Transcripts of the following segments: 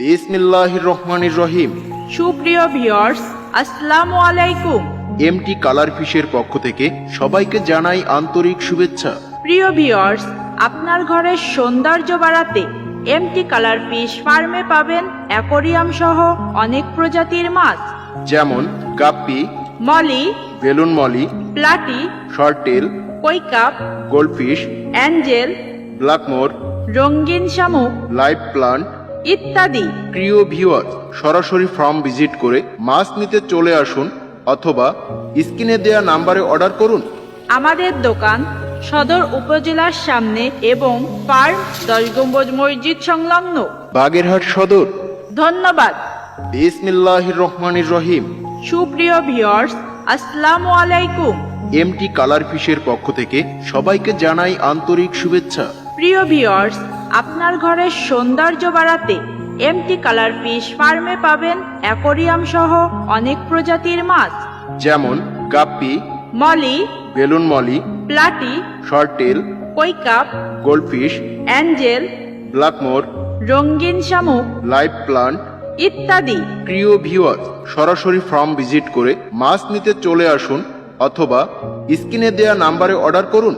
বিসমিল্লাহির রহমানির রহিম। সুপ্রিয় ভিউয়ার্স আসসালামু আলাইকুম। এমটি কালার ফিশের পক্ষ থেকে সবাইকে জানাই আন্তরিক শুভেচ্ছা। প্রিয় ভিউয়ার্স আপনার ঘরের সৌন্দর্য বাড়াতে এমটি কালার ফিশ ফার্মে পাবেন অ্যাকোরিয়াম সহ অনেক প্রজাতির মাছ। যেমন guppy molly balloon molly platy swordtail koi carp goldfish angel black moor রঙিন শামুক লাইভ প্লান্ট ইত্যাদি। প্রিয় ভিউয়ার সরাসরি ফার্ম ভিজিট করে মাছ নিতে চলে আসুন অথবা স্ক্রিনে দেয়া নাম্বারে অর্ডার করুন। আমাদের দোকান সদর উপজেলার সামনে এবং ফার্ম দশ গম্বুজ মসজিদ সংলগ্ন। বাগেরহাট সদর। ধন্যবাদ। বিসমিল্লাহির রহমানির রহিম। সুপ্রিয় ভিউয়ার্স আসসালামু আলাইকুম। এমটি কালার ফিশের পক্ষ থেকে সবাইকে জানাই আন্তরিক শুভেচ্ছা। প্রিয় ভিউয়ার্স আপনার ঘরের সৌন্দর্য বাড়াতে এমটি কালার ফিশ ফার্মে পাবেন অ্যাকোরিয়াম সহ অনেক প্রজাতির মাছ। যেমন guppy molly balloon molly platy swordtail koi carp goldfish angel black moor রঙিন শামুক লাইভ প্লান্ট ইত্যাদি। প্রিয় ভিউয়ার সরাসরি ফার্ম ভিজিট করে মাছ নিতে চলে আসুন অথবা স্ক্রিনে দেয়া নাম্বারে অর্ডার করুন।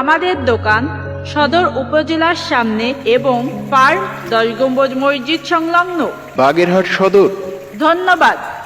আমাদের দোকান সদর উপজেলার সামনে এবং ফার্ম দশ গম্বুজ মসজিদ সংলগ্ন। বাগেরহাট সদর। ধন্যবাদ।